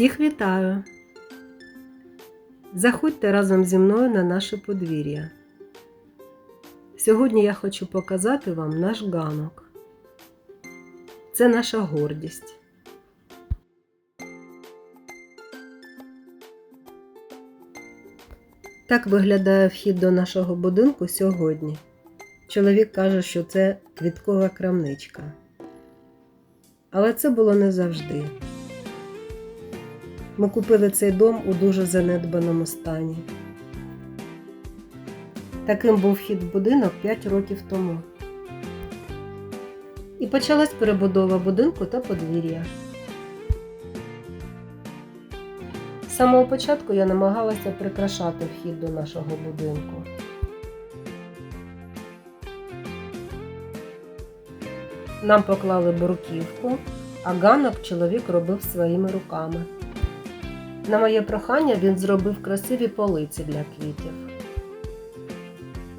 Всіх вітаю! Заходьте разом зі мною на наше подвір'я. Сьогодні я хочу показати вам наш ганок. Це наша гордість. Так виглядає вхід до нашого будинку сьогодні. Чоловік каже, що це квіткова крамничка. Але це було не завжди. Ми купили цей дом у дуже занедбаному стані. Таким був вхід в будинок 5 років тому. І почалась перебудова будинку та подвір'я. З самого початку я намагалася прикрашати вхід до нашого будинку. Нам поклали бурківку, а ганок чоловік робив своїми руками. На моє прохання він зробив красиві полиці для квітів.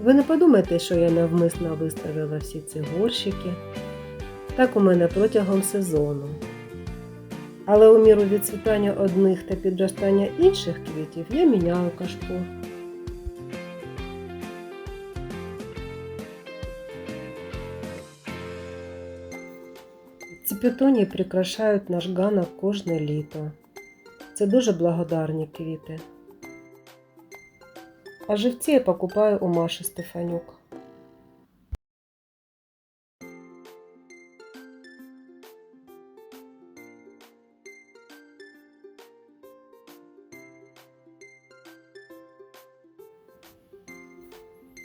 Ви не подумайте, що я навмисно виставила всі ці горщики. Так у мене протягом сезону. Але у міру відцвітання одних та підростання інших квітів я міняю кашпо. Ці петунії прикрашають наш ганок кожне літо. Це дуже благодарні квіти. А живці я покупаю у Маші Стефанюк.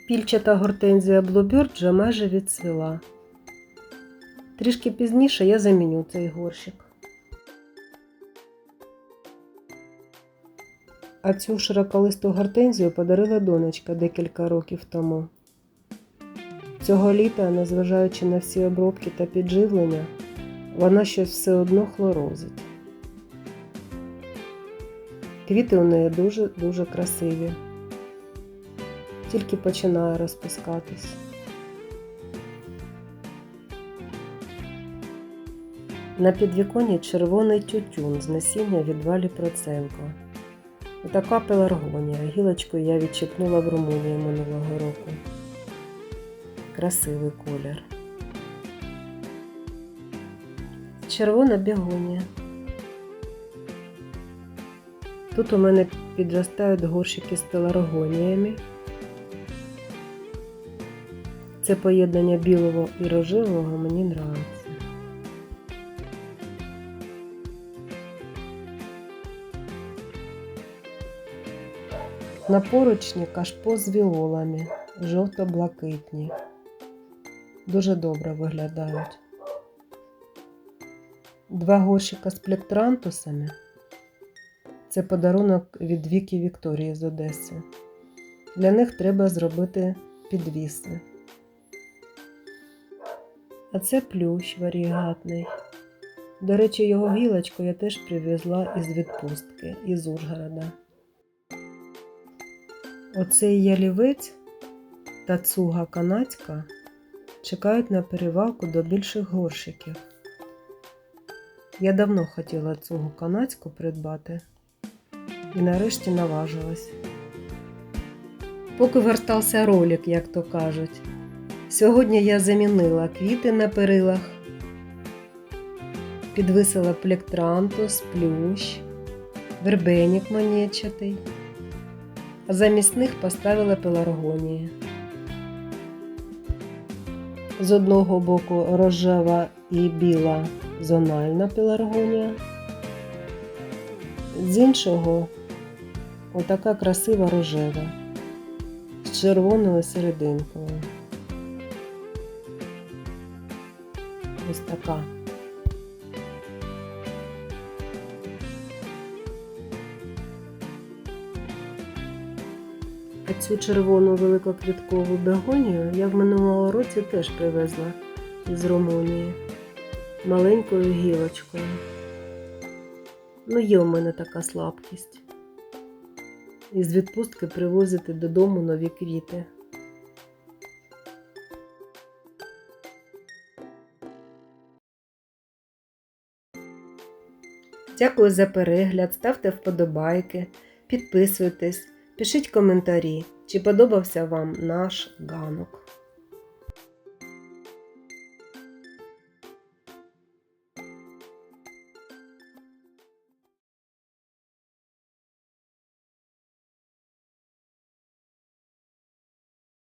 Пільчата гортензія Bluebird вже майже відцвіла. Трішки пізніше я заміню цей горщик. А цю широколисту гортензію подарила донечка декілька років тому. Цього літа, незважаючи на всі обробки та підживлення, вона щось все одно хлорозить. Квіти у неї дуже-дуже красиві, тільки починає розпускатись. На підвіконні червоний тютюн з насіння від валі Проценко. Така пеларгонія. Гілочку я відчепнула в Румунії минулого року. Красивий колір. Червона бігонія. Тут у мене підростають горщики з пеларгоніями. Це поєднання білого і рожевого мені подобається. На поручні кашпо з віолами, жовто-блакитні. Дуже добре виглядають. Два горщика з плектрантусами. Це подарунок від Віки Вікторії з Одеси. Для них треба зробити підвіси. А це плющ варігатний. До речі, його гілочку я теж привезла із відпустки із Ужгорода. Оцей ялівець та цуга канадська чекають на перевалку до більших горщиків. Я давно хотіла цугу канадську придбати і нарешті наважилась. Поки вертався ролик, як то кажуть. Сьогодні я замінила квіти на перилах, підвисила плектрантус, плющ, вербенік монетчатий а замість них поставила пеларгонії. З одного боку рожева і біла зональна пеларгонія, з іншого отака красива рожева з червоною серединкою. Ось така. А цю червону великоквіткову бегонію я в минулому році теж привезла із Румунії маленькою гілочкою. Ну, є у мене така слабкість. Із відпустки привозити додому нові квіти. Дякую за перегляд, ставте вподобайки, підписуйтесь, пишіть коментарі, чи подобався вам наш ганок.